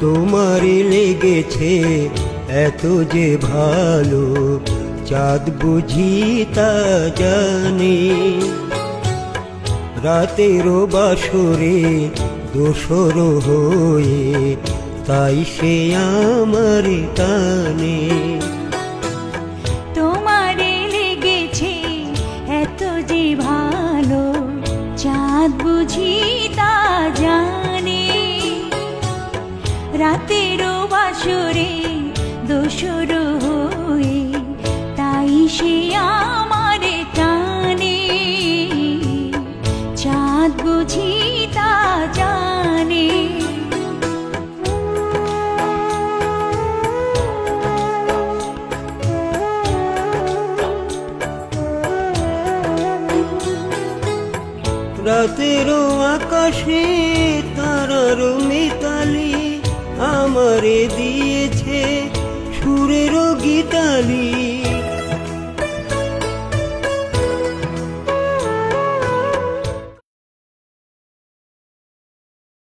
তোমারে লেগেছে এত যে ভালো, চাঁদ বুঝি তা জানি। রাতেরও বাসরে দোসর হয়ে তাই সে আমার টানে। তোমারে লেগেছে এত যে ভালো চাঁদ বুঝি তা জানে। রাতেরও বাসরে দোসর হয়ে তাই সে আমারে রাতেরও আকাশে তারার মিতালি আমারে দিয়েছে সুরেরও গীতালি।